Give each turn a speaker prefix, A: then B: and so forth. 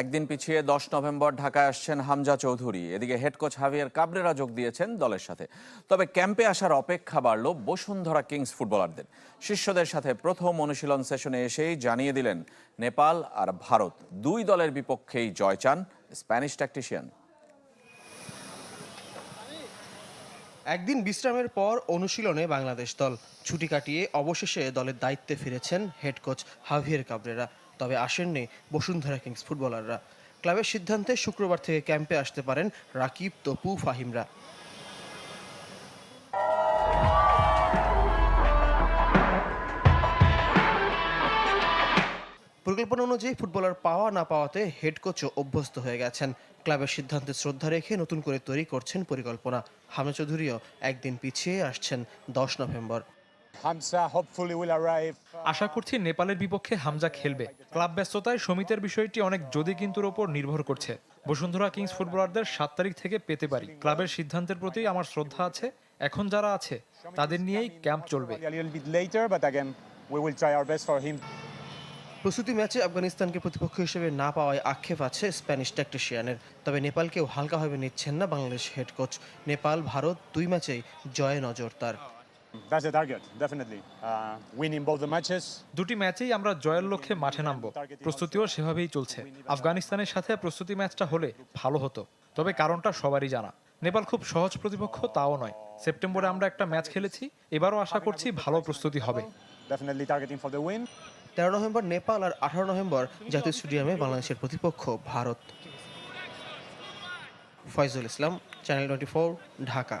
A: একদিন পিছিয়ে দশ নভেম্বর ঢাকায় আসছেন হামজা চৌধুরী। এদিকে হেড কোচ হাভিয়ার কাবরেরা যোগ দিয়েছেন দলের সাথে। তবে ক্যাম্পে আসার অপেক্ষা বাড়ল বসুন্ধরা কিংস ফুটবলারদের। শিষ্যদের সাথে প্রথম অনুশীলন সেশনে এসেই জানিয়ে দিলেন নেপাল আর ভারত দুই দলের বিপক্ষেই জয় চান স্প্যানিশ ট্যাকটিশিয়ান।
B: একদিন বিশ্রামের পর অনুশীলনে বাংলাদেশ দল। ছুটি কাটিয়ে অবশেষে দলের দায়িত্বে ফিরেছেন হেড কোচ হাভিয়ের কাবরেরা। তবে আসেননি বসুন্ধরা কিংস ফুটবলাররা। ক্লাবের সিদ্ধান্তে শুক্রবার থেকে ক্যাম্পে আসতে পারেন রাকিব, তপু, ফাহিমরা। পরিকল্পনা অনুযায়ী ফুটবলার পাওয়া না পাওয়াতে হেড কোচও অভ্যস্ত হয়ে গেছেন। ক্লাবের সিদ্ধান্তে শ্রদ্ধা রেখে নতুন করে তৈরি করছেন পরিকল্পনা। হামে চৌধুরীও একদিন পিছিয়ে আসছেন দশ নভেম্বর।
C: Arrive.
D: আশা করছি নেপালের বিপক্ষে হামজা খেলবে। ক্লাব ব্যস্ততায় সমিতের বিষয়টি অনেক যদি কিন্তুর ওপর নির্ভর করছে। বসুন্ধরা কিংস ফুটবলারদের সাত তারিখ থেকে পেতে পারি। ক্লাবের সিদ্ধান্তের প্রতি আমার শ্রদ্ধা আছে। এখন যারা আছে তাদের নিয়েই ক্যাম্প চলবে.
B: প্রস্তুতি ম্যাচে আফগানিস্তানকে প্রতিপক্ষ হিসেবে না পাওয়ায় আক্ষেপ আছে স্প্যানিশ ট্যাকটিশিয়ানের তবে নেপালকেও হালকাভাবে নিচ্ছেন না বাংলাদেশ হেড কোচ নেপাল ভারত দুই ম্যাচেই জয়ে নজর তার।
C: That's the target, definitely. Uh, winning both the matches.
D: দুটি ম্যাচেই আমরা জয়ের লক্ষ্যে মাঠে নামব। প্রস্তুতিও সেভাবেই চলছে। আফগানিস্তানের সাথে প্রস্তুতি ম্যাচটা হলে ভালো হতো তবে কারণটা সবারই জানা। নেপাল খুব সহজ প্রতিপক্ষ তাও নয়। সেপ্টেম্বরে আমরা একটা ম্যাচ খেলেছি এবারও আশা করছি ভালো প্রস্তুতি হবে।
B: তেরো নভেম্বর নেপাল আর আঠারো নভেম্বর জাতীয় স্টেডিয়ামে বাংলাদেশের প্রতিপক্ষ Bharat. Faizul Islam channel twenty Dhaka.